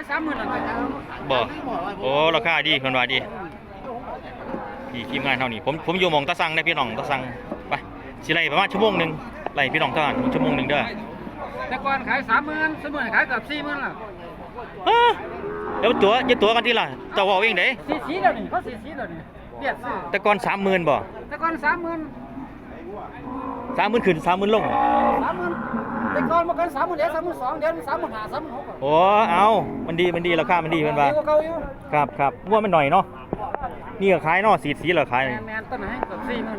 ายสามหมื่นหลังจากนั้นบ่โอ้ราคาดีเพิ่นว่าดีดีทีมงานเท่านี้ผมผมอยู่หมองตะสังได้พี่น้องตะสังไปสิไล่ประมาณชั่วโมงหนึงไล่พี่น้องทหารชั่วโมงหนึงเด้อแต่ก่อนขายสามหมื่นสมัยขายเกับสี่หมื่นละฮะเดี๋ยวตัวอย่าตัวกันทีละเจ้าเว้าเองเด้สี่สีเดี๋ยวนี้เขาสี่สีเดี๋ยวนี้เบียดซื้อแต่ก่อน30,000บ่แต่ก่อนสามหมื่น30,000ขึ้น30,000ลงสามหมื่น แต่ก่อนมากันสามหมื่นเดียวสามหมื่นสองเดี๋ยวสามหมื่นห้าสามหมื่นหกอะโอ้เอามันดีมันดีราคามันดีเพิ่นว่าดีกว่าเก่าอยู่ครับครับว่ามันหน่อยเนาะนี่ก็ขายเนาะสีสีเหรอขายแมนแมนต้นไหนเกับสี่หมื่น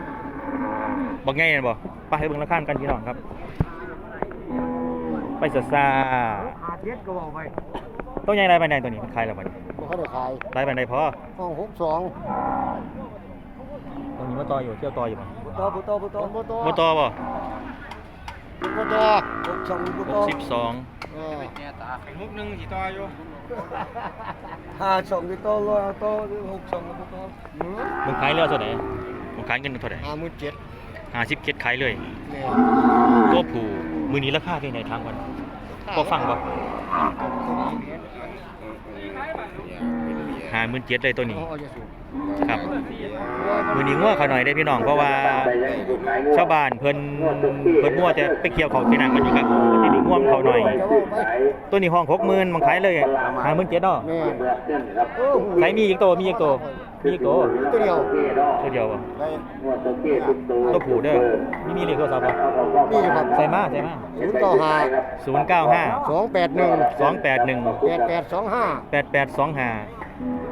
บอกไงบ่ไปให้เบิ่งราคากันพี่น้องครับ ไปซะซาหาเจ็ดก็บอกไปตัวใหญ่ไรไปไหนตัวนี้มันขายแล้วบัดนี้บ่เขาได้ขายไรไปไหนพอห้องหกสองตรงนี้มาต่ออยู่เที่ยวต่ออยู่บ่ บุตรบุตรบุตรบุตรบ่ต่อบ่ บุตรหกสองบุตร62เออมุกหนึ่งสีต่ออยู่ห้าสองบุตรร้อยโตหกสองบุตรมึงขายเรือเท่าไหร่มึงขายเงินเท่าไหร่ห้าหมื่นเจ็ด57ขายเลยแม่ตัวผู้มื้อนี้ราคาเป็นไงทางก่อนพอฟังบ่57เลยตัวนี้เอาอย่าสูง ครับมือนี้ง่วเขาหน่อยได้พี่น้องเพราะว่า ชาวบ้านเพิ่นเพิ่นมั่วแต่ไปเกี่ยวเขาที่นั่นกันอยู่ครับที่นี่ง่วมเขาหน่อยจะว่าไปตัวนี้ห้องหกหมื่นมันขายเลยห้าหมื่นเจ็ดเนาะแม่ไหนมีอีกตัวมีอีกตัวมีอีกตัวตัวเดียวตัวเดียวบ่ได้ตัวผู้เด้อมีมีเลขโทรศัพท์บ่นี่อยู่ครับใส่มาใส่มาศูนย์เก้าห้าศูนย์เก้าห้าสองแปดหนึ่งสองแปดหนึ่งแปดแปดสองห้าแปดแปดสองห้า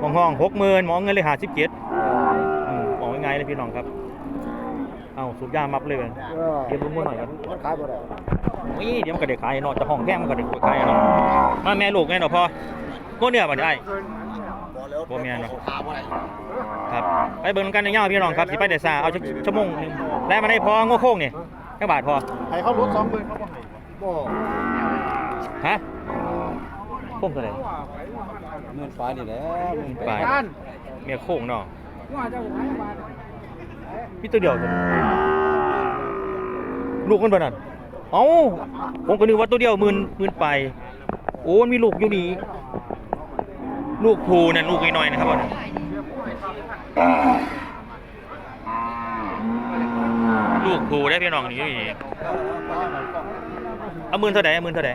ห้องห้องหกหมื่นมองเงินเลยหาสิบเจ็ดอืมมองง่ายๆเลยพี่น้องครับ เอาสูบยามับเลยเว้ยเออเดี๋ยวลุงมือหน่อยครับมันขายบ่ได้นี่เดี๋ยวมันก็เด็กขายเนาะจะห้องแพงมันก็เด็กขายเนาะมาแม่ลูกไงเนาะพ่อโง่เนื้อบ่ได้บ่แม่นเนาะครับไปเบิ่งกันยาวๆพี่น้องครับสิไปเดซ่าเอาชั่วโมงหนึงแล้วมาได้พอโง่โค้งนี่จักบาทพอให้เขาลดสองหมื่นเขาบ่ให้บ่ฮะ โค้งเท่าไหร่เงินฟ้านี่แหละไปการเมียโค้งเนาะว่าจ้าขายบาทมีตัวเดียวตัวลูกมันบ่นั่นเอ้าผมก็นึกว่าตัวเดียวหมื่นหมื่นไปโอ้มันมีลูกอยู่นี่ลูกผูนั่นลูกน้อยๆนะครับบ่นั่นลูกผูได้พี่น้องนี่อยู่นี่เอาหมื่นเท่าใดเอาหมื่นเท่าใด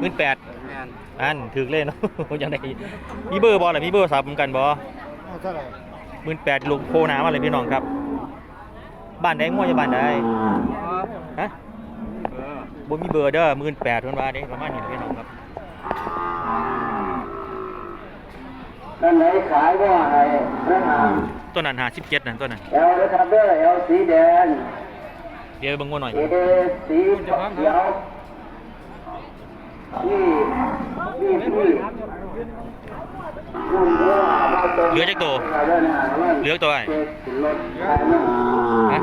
หมื่นแปดอันถือเล่นเนาะ ยังได้มีเบอร์บ่ล่ะมีเบอร์โทรศัพท์เหมือนกันบ่เอาเท่าไหร่หมื่นแปดลูกโพน้ำอะไรพี่น้องครับ บ้านใดง่วงจะบ้านใดฮะบ่มีเบอร์เด้อหมื่นแปดคนว่าเด้ประมาณนี้พี่น้องครับนั่นไหนขายว่าให้พระนามตัวนั้นหาสิบเจ็ดนั่นตัวนั้นเอลนะครับเด้อเอลสีแดง เดี๋ยวเบิ่งง่วงหน่อยเอเดสีเขียวนี่นี่นี่คุณเด้อมาตรงเหลือจักตัวเหลือตัวไอ้รถขายนั่นฮะ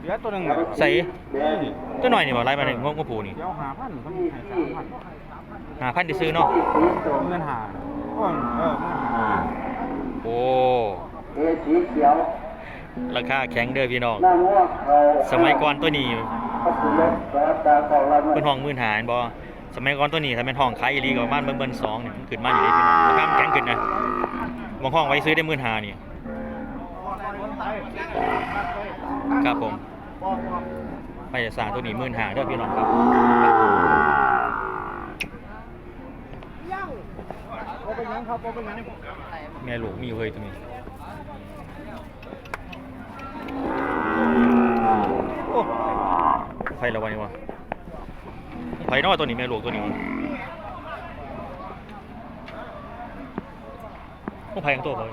เหลือตัวหนึ่งใส่แดงตัวหน่อยนี่บ่ไล่มาเลยง่วงง่วงผูนี่เดี๋ยวหาพันเขานี่ให้นี่สามพันหาพันที่ซื้อเนาะสีส้มเงินหาโอ้ยเออเงินหาโอ้ เอสีเขียว ราคาแข็งเด้อพี่น้อง สมัยก่อนตัวนี้พัสดุสวัสดิ์ของเป็นห้องมื่นหาเห็นบ่สมัยก่อนตัวนี้ถ้าเป็นห้องขายอีหลีก็ประมาณเบิ่งเบิ่งสองเนี่ยมันขึ้นมาอยู่ได้พี่น้องราคาแข็งขึ้นนะบางห้องไว้ซื้อได้มื่นหานี่ครับผมไปสางตัวนี้มื่นหาเด้อพี่น้องครับบ่เป็นหยังครับบ่หยังแม่ลูกมีอยู่เฮ้ยตัวนี้ โอ้ไฟละวันนี้วะไฟนอกตัวนี้แม่ลูกตัวนี้วะโอ้ไฟทั้งตัวเลย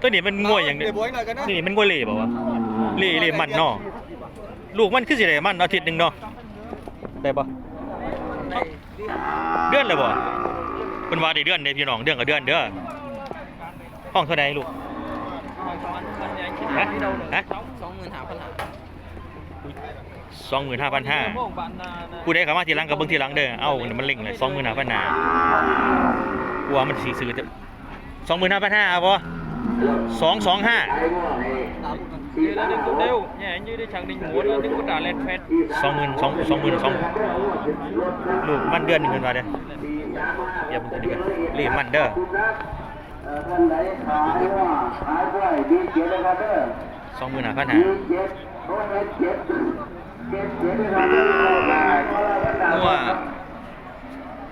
ตัวนี้มันง่วยอย่างเดียวนี่มันง่วยเล่เปล่าวะเล่เล่มันเนาะลูกมันคือสิได้มันอาทิตย์หนึ่งเนาะได้ปะเดือนเลยบ่เป็นว่าได้เดือนเด้พี่น้องเดือนกับเดือนเด้อ ห้องเท่าไหร่ลูกฮะฮะสองหมื่นห้าพันห้าสองหมื่นห้าพันห้าผู้ใดเข้ามาทีหลังกับเบิ่งทีหลังเด้อ เอ้านี่มันเล่งเลยสองหมื่นห้าพันห้ากลัวมันสีซื้อสองหมื่นห้าพันห้าเอาบ่สองสองห้าขายว่าให้สยืนแล้วดึงตัวเดียวเนี่ยยืนได้ช่างดึงหัวแล้วดึงกระดาษเล่นเพชรสองหมื่นสองสองหมื่นสองลูกมันเดือนหนึ่งเงินมาเด้อเดี๋ยวมันจะดีกันรีบมันเด้อ ท่านไหนขายว่าขายด้วยดีเจ็ดนะครับเด้อสองหมื่นห้าพันหาดีเจ็ดโอ้ยเจ็ดเจ็ดเจ็ดนะครับเด้องัว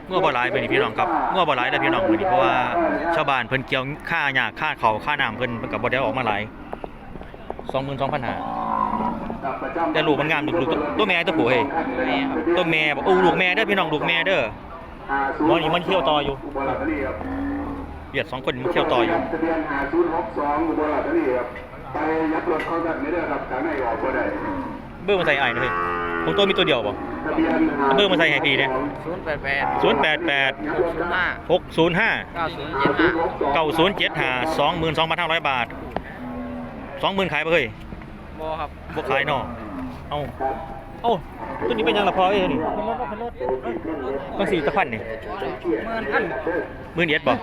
งัวบ่หลายไปนี่พี่น้องครับงัวบ่หลายแต่พี่น้องมื้อนี้เพราะว่าชาวบ้านเพิ่นเกี่ยวค่าหญ้าค่าเขาวค่าน้ำเพิ่นเพิ่นก็บ่ได้ออกมาหลายสองหมื่นสองพันหาแต่ลูกมันงามลูกลูกตัวตัวแม่ตัวผู้เฮ้ยตัวแม่บอกโอ้ลูกแม่เด้อพี่น้องลูกแม่เด้อหมอนี่มันเที่ยวต่ออยู่ เบียดสองคนมันเที่ยวต่ออยู่ทะเบียนหาศูนย์หกสองอุบลราชธานีครับไปยับรถเขาแบบนี้เด้อครับทางไหนออกก็ได้เบอร์มาใส่ไอ้ายหน่อยเฮ้ยของตัวมีตัวเดียวบ่ทะเบียนหาเบอร์มาใส่ให้พี่เนี่ยศูนย์แปดแปดศูนย์แปดแปดห้าหกศูนย์ห้าเก้าศูนย์เจ็ดห้าเก้าศูนย์เจ็ดห้าสองหมื่นสองพันห้าร้อยบาทสองหมื่นขายไปเฮ้ยโบครับบวขายเนาะเอา เอาตัวนี้เป็นยังละพอเอ้ยตัวนี้ต้องสี่ตะพันนี่เมื่อท่านหมื่นเอ็ดบ่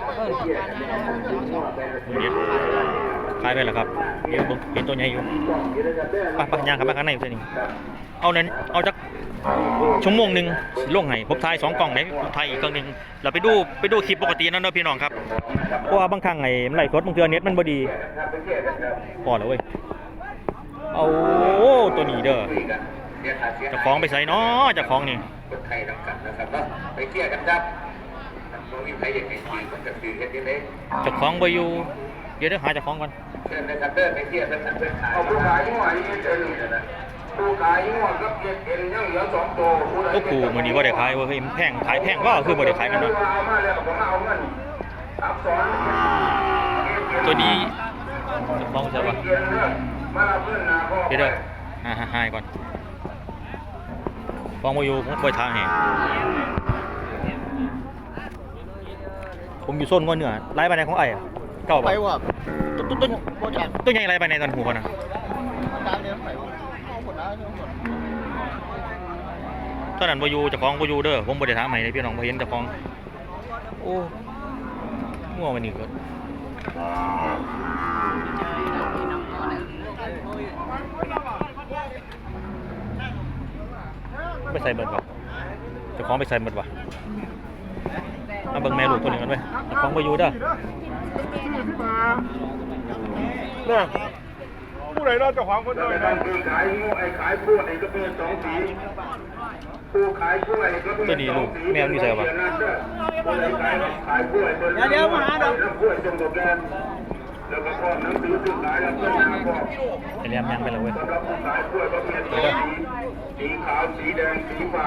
หมื่นเอ็ดขายไปแล้วครับเดี๋ยวเบิ่งเห็นตัวใหญ่อยู่ไปไปย่างเข้ามาข้างในเพื่อนนี่เอานั้นเอาจักชั่วโมงหนึ่งลงให้ผมถ่ายสองกล่องไหนผมถ่ายอีกกล่องหนึ่งเราไปดูไปดูคลิปปกตินั่นเนาะพี่น้องครับเพราะว่าบางครั้งไอ้มันไหลฟ์สดบางเทื่อเน็ตมันบ่ดีพอแล้วเว้ยเอาตัวนี้เด้อเจะคล้าของไปใส่เนาะเจะคล้าของนี่คนไทยนำกันนะครับเนาะไปเที่ยวกันครับมองมีใครอยากให้ทีมมันก็คือเฮ็ดยังไงเจะคล้าของบ่อยู่เดี๋ยวเดี๋ยวหาเจะคล้าของก่อนเชิญนะครับเด้อไปเที่ยวกันเพื่อนขายเอาผู้ขายงัวนี่เจอนี่นะผู้ขายงัวกับเย็ดเอ็นยังเหลือสองตัวผู้ใดก็กูมื้อนี้บ่ได้ขายเว่าเฮ้ยมันแพงขายแพงก็คือบ่ได้ขายกันเนาะเอามาแล้วผมเอาเงินอักษรตัวนี้เจะคล้าของใช่ปะเย็นเด้อมาเพื่อนนาพ่อเดี๋ยวเด้อหาหาหาให้ก่อน ฟองบ่อยู่ผมบ่ทางให้ผมอยู่โซนงัวเหนือไล่ไปในของไอ้อะเก่าไปปะว่าตัวตัวตัวบ่จักตัวใหญ่ไล่ไปในตอนหูก่อนนะตามเนี้ยไปว่าเอาคนนะเอาคนตอนนั้นบ่อยู่เจ้าของบ่อยู่เด้อผมบ่ได้ถามให้เลยพี่น้องบ่เห็นเจ้าของโอ้งัวมันนี่ก็ ไปใส่เบิดวะเจ้าของไปใส่เบิดวะมาเบิ่งแม่ลูกตัวนี้กันไว้เจ้าของบ่อยู่เด้อเนี่ยผู้ใดรอดเจ้าของคนเดียวแต่นะนั่นคือขายงูไอ้ขายกล้วยก็เป็นสองสีผู้ขายกล้วยก็เป็นตัวนี้ลูกแมวนี่ใส่ปะผู้ใดขายขายกล้วยเป็นเดี๋ยวมาหาดอกกล้วย จงโปรแกรมแล้วก็พร้อมหนังสือซื้อขายแล้วก็มาพร้อมไอ้เลี้ยมยังไปแล้วเว้ยสีขาวสีแดงสีฟ้า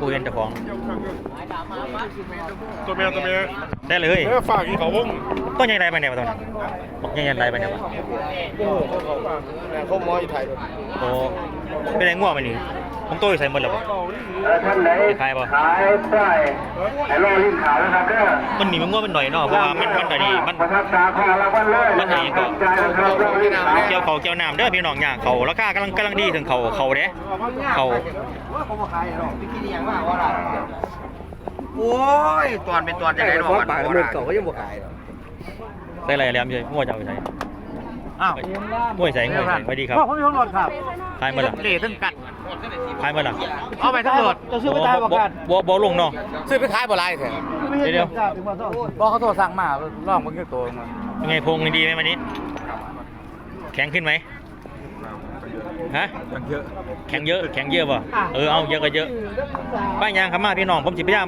กูเห็นเจ้าของตัวเมียตัวเมียได้เลยเออฝากอีเขาวงต้นใหญ่ไรไปเนี่ยวะตอนนี้บอกใหญ่ๆไรไปเนี่ยวะเขาหมออยู่ไทยเลยโอ้เป็นไงง่วงไปนี่ ผมโตอยู่ใส่หมดแล้วปะท่านไหนขายปะขายได้ให้รอรีบขายนะครับเด้อมันหนีมันง่วงเป็นหน่อยเนาะเพราะว่ามันมันตอนนี้มันประทับตาของเราบ้านเลยมันเองก็ใจนะครับรอรีบขายเกี่ยวเขาเกี่ยวน้ำเด้อพี่น้องเนี่ยเขาราคากำลังกำลังดีถึงเขาเขาเด้เขาว่าเขาบ่ขายหรอกพี่กี้นี่ยังว่าว่าล่ะโอ้ยตอนเป็นตอนจะได้ดอกปากเมืองเก่าก็ยังบ่ขายหรอกใส่อะไรแล้วใช่ง่วงจะเอาไปใส่อ้าวง่วงใส่ง่วงใส่สวัสดีครับพ่อผมมีของหลอดครับขายหมาละเละทั้งกัด ขายหมาละเอาไปทั้งหมดจะซื้อไปตายบ่กันบ่บ่ลงเนาะซื้อไปขายบ่ไรแท้เดี๋ยวเดี๋ยวบอกเขาโทรสั่งมาลองมึงก็ตัวมายังไงพงดีไหมวันนี้ แข็งขึ้นไหมฮะเยอะแข็งเยอะ แข็งเยอะป่ะเออ เอาเยอะก็เยอะ ป้ายยางครับมาพี่น้อง ผมจิพยายาม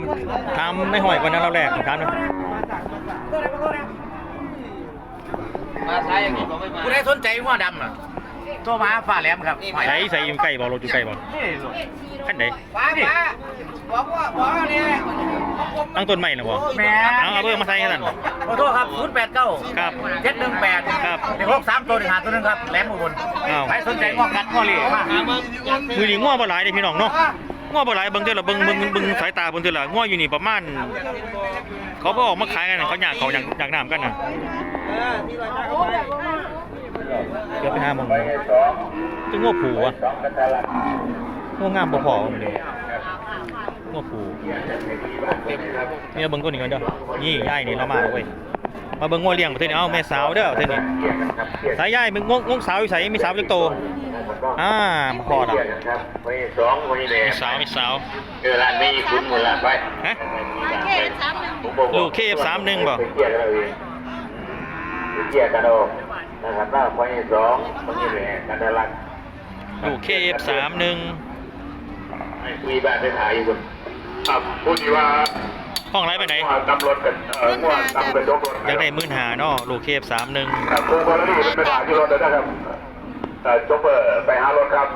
ทำไม่ห่อยกว่านั้นเราแรกถามหนะมาใช้อย่างนี้ก็ไม่มาผู้ใดสนใจหัวดำน่ะ โทรมาฝ่าแหลมครับใส่ใส่อยู่ใกล้บ่รถอยู่ใกล้บ่ขั้นไหนป้าป้าบอกว่าบอกว่าเนี่ยตั้งต้นใหม่นะบ่แม่เอาเอาเบอร์มาใส่กันนั่นขอโทษครับ089ครับ718ครับหนึ่งหกสามตัวหนึ่งหาตัวหนึงครับแหลมอุบลอ้าวใครสนใจงอกกัดงอเหลี่ยมามือนี่ง้อบ่หลายเด้พี่น้องเนาะง้อบ่หลายเบิ่งเทื่อละเบิ่งเบิ่งเบิ่งสายตาเบิ่งเทื่อละง้ออยู่นี่ประมาณเขาบ่ออกมาขายกันน่ะเขาอยากเขาอยากอยากน้ำกันน่ะ เดี๋ยวไปหาหมองจะง้อผูวะง้องามบ่พอมันเลยง้อผูเนี่ยเบิ่งตัวนี้ก่อนเด้อนี่ยายนี่เรามาแล้วเว้ยมาเบิ่งงัวเลี้ยงประเทศนี้เอ้าแม่สาวเด้อประเทศนี้สายใหญ่มึงงงงงสาวอยู่ไสมีสาวจักโตอ่ามาพอดอะครับวันนี้สองวันนี้แดมีงสาวมีสาวเออร้านนี้คุณหมดละไปฮะแค่สามหนึ่งลูก KF31 บ่ไปเกี่ยกันเราเองไปเกี่ยกันเอา นะครับว่าวันนี้สองวันนี้แดงกันได้รักลูก KF31 คุยบ้านไปถ่ายอยู่คนครับพูดดีว่าห้องไรไปไหนว่าตำรวจกันเอ่อว่าตำรวจยกรถอยากได้มื่นหาเนาะลูก KF31 ครับครูบอลนี่ไปถ่ายที่รถเลยนะครับเอ่อโจ๊กเปอร์ไปหารถครับ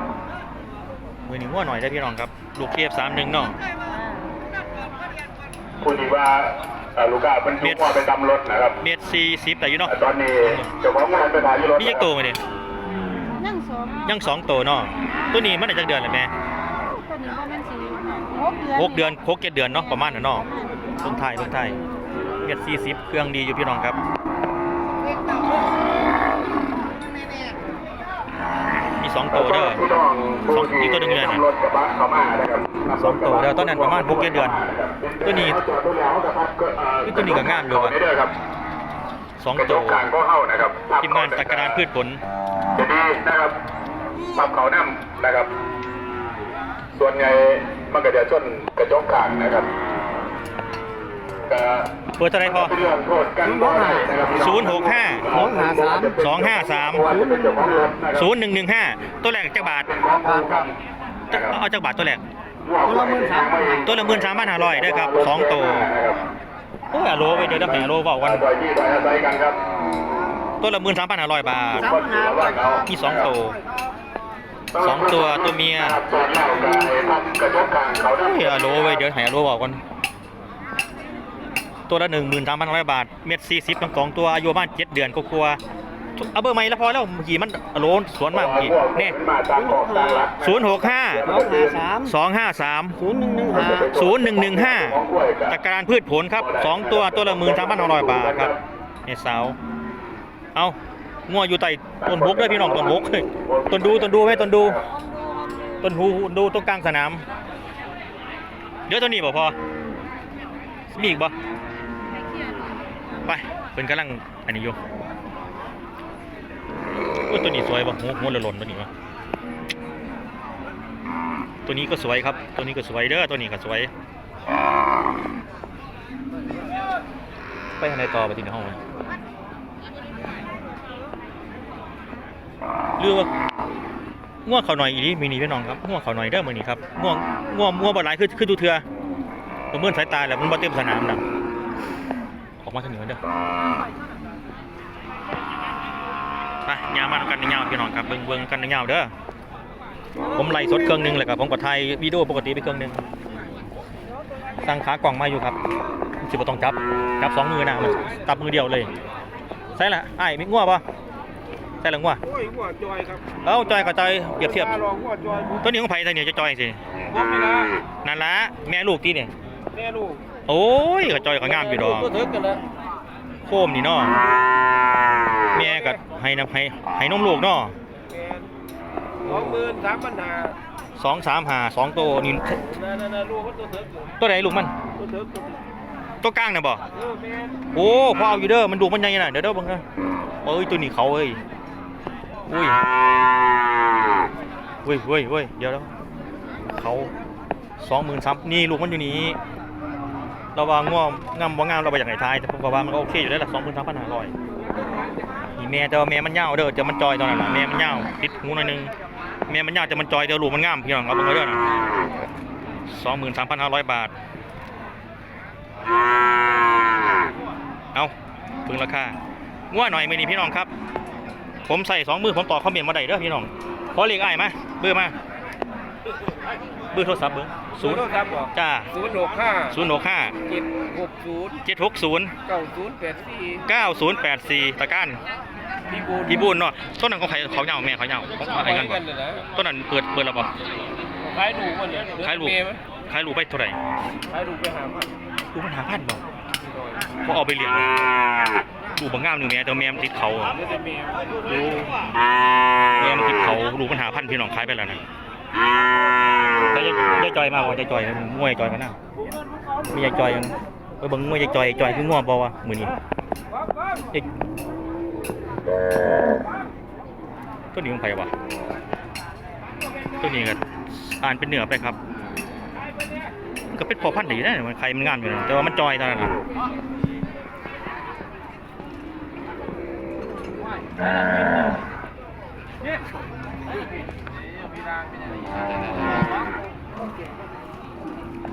มือนี้งัวหน่อยได้อพี่น้องครับ ลูก KF31 เนาะพูดดีว่าเอ่อ ลูกค้าเป็นทุกว่าไปตำรถนะครับเมตร40แต่อยู่เนาะแต่ตอนนี้เจ้าของงานไปถ่ายที่รถมีจักโตมาดินั่งสองยังสองโตเนาะตัวนี้มันได้จักเดือนแล้วแม่ตัวนี้ว่ามันสี่หกเดือนหกเดือนหกเจ็ดเดือนเนาะประมาณนั้นเนาะเพิ่งไทยเพิ่งไทยเมตร40เครื่องดีอยู่พี่น้องครับ มีส องโตเด้อพี่น้องสองอีกตัวหนึ่งเลยนะรถกระบะเข้ามานะครับสองตัวเดี๋ยวตอนนั้นประมาณหกเจ็ดเดือน ตัวนี้คือตัวนี้ก็งามอยู่ว่ะเด้อครับสองกระโตจกกลางก็เข้านะครับทีมงานตะกรานพืชผลจะดีนะครับปรับเขาน้ำนะครับ ส่วนใหญ่มันก็จะชนกระจกกลางนะครับก็ เปิดเท่าไหรพอเรื่องโทษกันบ่ได้นะครับพี่น้องศูนย์หกห้าสองหาสามสองห้าสามเพระว่จะเป็นเจ้าของรถนะครับศูนย์หนึ่งหนึ่งห้าตัวแรกจักบาทเป็นของกลางครับนะครัเอาจักบาทตัวแรกตัวละหมื่นสามตัวละหมื่นสามพันห้าร้อยได้อครับสองตัวนะครับโอ้ยอะโลไปเดี๋ยวน้ำแหงโลเบากันซอยที่ซอยอาศัยกันครับตัวละหมื่นสามพันห้าร้อยบาทคนที่ระวังเอามีสองตัวสองตัวตัวเมียครับส่วนเหล้าก็ให้ทำกระจกกลางเขาโอ้ยนะอะโลไปเดี๋ยวแหงโลเบากัน ตัวละหนึ่งหมื่นสามพันห้าร้อยบาท เม็ดสี่สิบทั้งสองตัวอายุประมาณเจ็ดเดือนก็กลัวๆเอาเบอร์ใหม่แล้วพอแล้วเมื่อกี้มันอะโลสวนมากเมื่อกี้เนี่ยมาตามกอกตามหลักศูนย์หกห้าสองหาสามสองห้าสามศูนย์หนึ่งหนึ่งหาศูนย์หนึ่งหนึ่งห้าตะการพืชผลครับสองตัวตัวละหมื่นสามพันห้าร้อยบาทครับเฮ้สาวเอางัวอยู่ใต้ต้นบกด้วยพี่น้องต้นบกเฮ้ยต้นดูต้นดูไหมต้นดูต้นหูดูตรงกลางสนาม เดี๋ยวตัวนี้บ่พอมีอีกบ่ ไปเป็นกำลังอันนี้อยู่โอ้ตัวนี้สวยบ่หัวหัวหล่นตัวนี้วะตัวนี้ก็สวยครับ ตัวนี้ก็สวยเด้อตัวนี้ก็สวย ไปทางไหนต่อไปที่ในห้องมันเรือว่าง่วงเขาหน่อยอีนี้มีนี่พี่น้องครับง่วงเขาหน่อยเด้อมือนี้ครับง่วงง่วงง่วงบ่หลายคือคือดูเถื่อประเมินสายตาแล้วมันบ่เต็มสนามนะ ออกมาทางเหนือเด้อไปยามมาทำกันยาวๆพี่น้องครับเบิ่งเบิ่งกันยาวๆเด้อผมไล่สดเครื่องหนึงเลยครับผมก็ถ่ายวิดีโอปกติไปเครื่องหนึงสั่งขากล่องมาอยู่ครับสิบ่ต้องจับจับสองมือนะมันตับมือเดียวเลยใช่ละไอ้ายมีงัวปะใช่ละงัวโอ้ยหัวจอยครับเอ้าจอยกับจอยเปรียบเทียบลองหัวจอยผมตัวนี้ของไผ่ตัวนี้จะจอยสิผมนี่ละนั่นละแม่ลูกที่นี่แม่ลูก โอ้ยกับจอยกับงามอยู่ดอกก็ถึงกันแล้วโคมนี่เนาะแม่กับให้น้ำให้ให้นมลูกเนาะแม่สองหมื่นสามพันห้าสองสามหาสองตัวนี่นั่นนั่นลูกเขาตัวถึงอยู่ตัวไหนลูกมัน ตัวถึงตัวถึงตัวกลางน่ะบ่เออแม่โอ้พ่อเอาอยู่เด้อมันดูมันใหญ่น่ะเดี๋ยวเด้อเบังนะเอ้ยตัวนี้เขาเอ้ยอุ้ยเว้ยเว้ยเว้ยเดี๋ยวแล้วเขาสองหมื่นสามนี่ลูกมันอยู่นี่ เราว่าง่วงงามว่างามเราไปอย่ากไหนทายแต่ผมก็ว่ามันก็โอเคอยู่แล้ละสองหมื่นสามพันห้าร้อยนี่แม่แต่ว่าแม่มันยาวเด้อแต่มันจอยตอนนั้นนะแม่มันยาวติดหูหน่อยนึงแม่มันยาวแต่มันจอยเดี๋ยวลูกมันงามพี่น้องเอาเบิ่งเอาเด้อนะสองหมื่นสามพันห้าร้อยบาทเอาพิ่งราคาง่วงหน่อยไมือนี้พี่น้องครับ ผมใส่สองมือผมต่อคอมเมนต์มาได้เด้อพี่น้องขอเลขอ้ายมาเบอร์มา เบอร์โทรศัพท์เบอร์ศูศูนนย์ย์ต้องครับบอกจ้าศูนย์หกห้าศูนย์หกห้าเจ็ดหกศูนย์เจ็ดหกศูนย์เก้าศูนย์แปดสี่เก้าศูนย์แปดสี่ตะก้านพี่บูนพี่บุญเนาะต้นนั้นของใครเขาเหยาแม่เขาเหยาของอะไรกันบ่เลยนะต้นนั้นเปิดเปิดแล้วบ่ขายดูมันเนี่ยขายลูกเมย์ไหมขายลูกไปเท่าไหร่ขายดูไปหามันลูกมันหาพันบ่พอเอาไปเลี้ยงลูกบางงามหนึ่งแม่แต่แม่มันติดเขาอะเดี๋ยวจะเมย์ดูแม่มันติดเขาลูกมันหาพันพี่น้องขายไปแล้วนะ ก็ยายจอยมาบ่ยายจอยมวยจอยกันนะมียายจอยกันไปเบิ่งมวยยายจอยจอยคือง่วงบ่วะมือนี้ตัวนี้ของไผ่วะตัวนี้ก็อ่านเป็นเหนือไปครับก็เป็นพอพันธุ์ดีนะมันใครมันงามอยู่นะแต่ว่ามันจอยตอนนั้นนะเ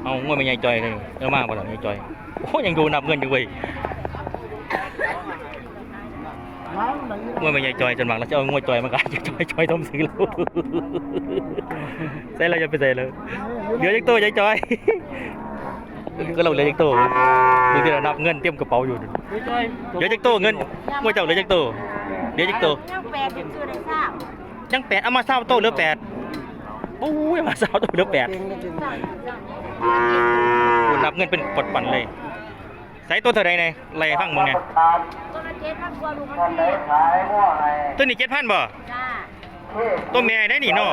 เอาเงวยมันใหญ่จอยเลยเออมากกว่าหรอใหญ่จอยโอ้ยังดูนับเงินอยู่เว้ยงวยมันใหญ่จอยจนหวังเราจะเอางวยจอยมากันจอยจอยทมซื้อแล้วใส่เราจะไปใส่เลยเดี๋ยวยักตัวใหญ่จอยก็เราเหลือยักตัวดูที่เรานับเงินเตรียมกระเป๋าอยู่เดี๋ยวจักโตเงินมวยเจ้าเหลือจักโตเดี๋ยวจักโตยังแปดยังซื้อได้ทราบยังแปดเอามาเศร้าโตเหลือแปด โอ้ยเอามาเศร้าโตเหลือแปดคุณนับเงินเป็นปดปั่นเลยใส่ตัวเท่าไรเนี่ยไล่ฟังมึงไงตัวละเจ็ดพันกว่าลูกมันพี่ตัวนี้เจ็ดพันบ่จ้าตัวแม่ได้นี่เนาะ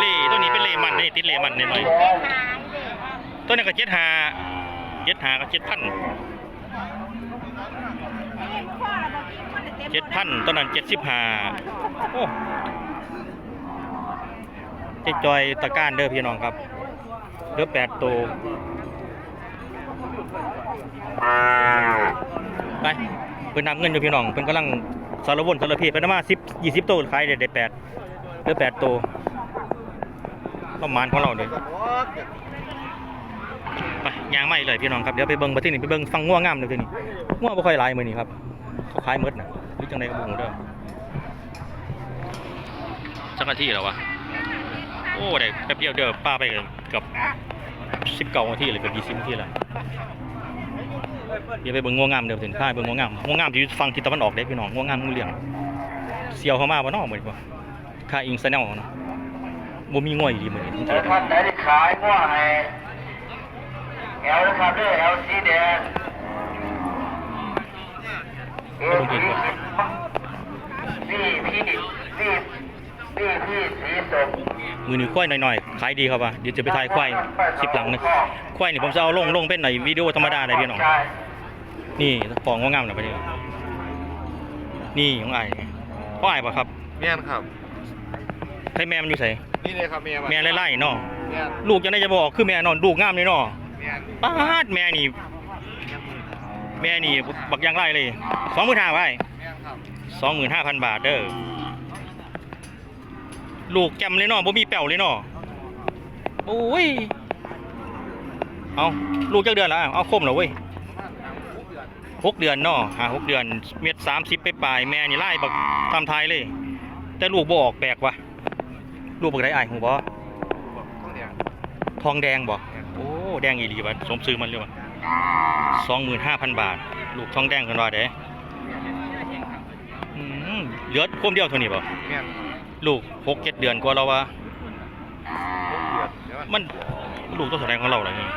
เล่ตัวนี้เป็นเล่มันนี่ติดเล่มันนิดหน่อยเจ็ดหางเลยตัวนี้ก็เจ็ดหาเจ็ดหาก็เจ็ดพันเจ็ดพันตัวนั้นเจ็ดสิบห้าโอ้ จ๊จอยตะก้ารเด้อพี่น้องครับเหลือแปดตัวไปเพิ่นนำเงินอยู่พี่น้องเพิ่นกำลังสารวนสารพีเพิ่นมาสิบยี่สิบตัวขายได้ได้แปดเหลือแปดตัวประมาณของเราเลยไปยางไม่เลยพี่น้องครับเดี๋ยวไปเบิ้งมาที่นี่ไปเบิ้งฟังง่วงงามเลยที่นี่ง่วงบ่ค่อยลายมือนี่ครับเขาขายหมดนะหรือจังไดก็บ่ฮู้เด้อจักนาทีแล้ววะ โอ้ได้แป๊บเดียวเด้อป้าไปกับสิบเก้านาทีเลยเกับยี่สิบนาทีแล้วเดี๋ยวไปเบิ่งง่วงงามเด้อถึงพาไปเบิ่งง่วงงามง่วงงามที่อยู่ฝั่งทิศตะวันออกเด้พี่น้องง่วงงามงูเหลืองเสียวเข้ามาบ่เนาะมื้อนี้บ่ค่าอิงซะแนวเนาะบ่มีง่วยอีหลีมื้อนี้ท่านไหนที่ขายง้อให้แอลนะครับเด้อแอลสีแดงเอลสีนี่พี่นี่ นี่พี่สีส้มมือหนึ่งควายหน่อยๆขายดีครับว่ะเดี๋ยวจะไปถ่ายควายคลิปหลังนะควายนี่ผมจะเอาลงลงเป็นหน่อยวิดีโอธรรมดาได้พี่น้องนี่ฟองงามๆหน่อยไปดินี่ของไอ้พ่อไอ้ปะครับเมียนครับให้แม่มันอยู่ใส่นี่เลยครับเมียแม่ไล่ๆเนาะเมียนลูกจะได้จะบอกคือแม่นอนลูกงามเลยเนาะเมียนป้าดแม่นี่แม่นี่บักอยางไล่เลยสองหมื่นห้าไว้เมียนครับสองหมื่นห้าพันบาทเด้อ ลูกแกมเลยเนาะบ่มีแป้วเลยเนาะโอ้ยเอาลูกจักเดือนแล้วเอาคมเหรอเว้ยหกเดือนเนาะหาหกเดือนเม็ดสามสิบไปปลายๆแม่นี่ไล่บักทำไทยเลย แต่ลูกบ่ออกแปลกว่ะลูกบักได้อายหูบ่ต้องเดียวทองแดงบ่โอ้แดงอีหลีวะสมซื้อมันเลยวะสองหมื่นห้าพันบาท ลูกทองแดงกันว่าเด้อืมเหลือคมเดียวเท่านี้บ่เมียน ลูกหกเจ็ดเดือนกว่าเราวะหกเดือนเดี๋ยวมันมันลูกตัวแสดงของเราเลยนี่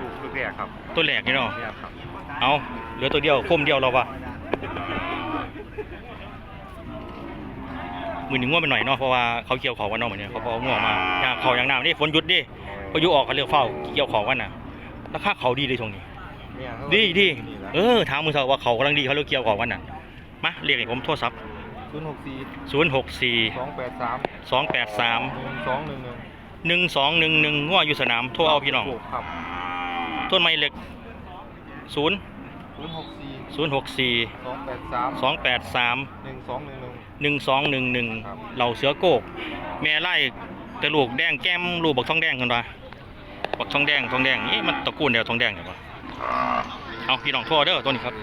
ลูกลูกแรกครับตัวแรกนี่เนาะเมียนครับเอาเหลือตัวเดียวคมเดียวเราวะมือหนึ่งง่วงไปหน่อยเนาะเพราะว่าเขาเกี่ยวเขากันเนาะเหมือนเนี่ยเขาพอง่วงมาย่างเขาอย่างน้ำนี่ฝนหยุดดิพายุออกเขาเรียกเฝ้าเกี่ยวเขากันน่ะราคาเขาดีเลยช่วงนี้เมียนดีดีเออถามมือเสาว่าเขากำลังดีเขาเรียกเกี่ยวเขากันน่ะมาเรียกให้ผมโทรศัพท์ ศูนย์หกสี่ศูนย์หกสี่สองแปดสามสองแปดสามหนึ่งสองหนึ่งหนึ่งหนึ่งสองหนึ่งหนึ่งง่วงอยู่สนามโทรเอาพี่น้องถูกครับต้นไม้เหล็กศูนย์ศูนย์หกสี่ศูนย์หกสี่สองแปดสามสองแปดสามหนึ่งสองหนึ่งหนึ่งหนึ่งสองหนึ่งหนึ่งครับเหล่าเสือโกก แม่ไล่แต่ลูกแดงแก้มลูกบักทองแดงกันปะบักทองแดงทองแดงนี่มันตระกูลเดียวทองแดงเหรอปะเอาพี่น้องโทั่วเด้อตัวนี้ครับ